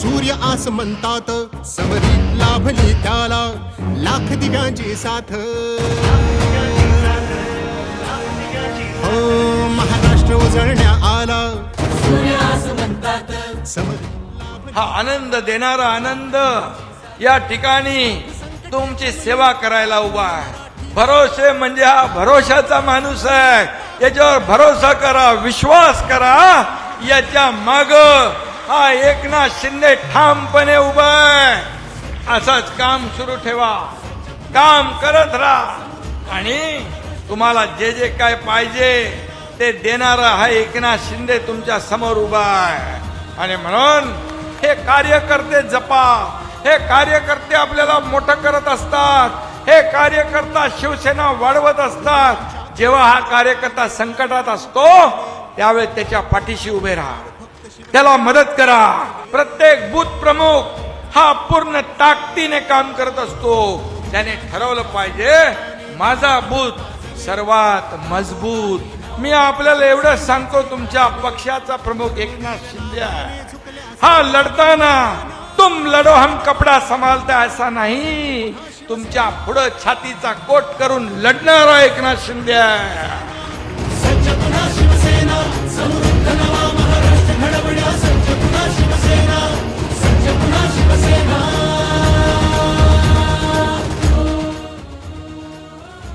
सूर्य आस म्हणतात समरीत लाभली त्याला लाख दिव्यांची साथ. हो महाराष्ट्र उजळण्या आला. समर हा आनंद देणारा आनंद या ठिकाणी तुमची सेवा करायला उभा आहे. भरोसे म्हणजे हा भरोशाचा माणूस आहे. याच्यावर भरोसा करा विश्वास करा याच्या माग हा एकनाथ शिंदे ठामपणे उभा आहे. असंच काम सुरू ठेवा. काम करत राहा. आणि तुम्हाला जे जे काय पाहिजे ते देणारा हा एकनाथ शिंदे तुमच्यासमोर उभा आहे. आणि म्हणून हे कार्यकर्ते जपा. हे कार्यकर्ते आपल्याला मोठं करत असतात. हे कार्यकर्ता शिवसेना वाढवत असतात. जेव्हा हा कार्यकर्ता संकटात असतो त्यावेळेस त्याच्या पाठीशी उभे राहा. त्याला मदत करा. प्रत्येक बूथ प्रमुख हा पूर्ण ताकदीने काम करत असतो. त्याने ठरवलं पाहिजे माझा बूथ सर्वात मजबूत. मी आपल्याला एवढं सांगतो तुमच्या पक्षाचा प्रमुख एकनाथ शिंदे हा लढताना तुम लढो हम कपडा संभालता असा नाही. तुमच्या पुढं छातीचा कोट करून लढणार एकनाथ शिंदे आहे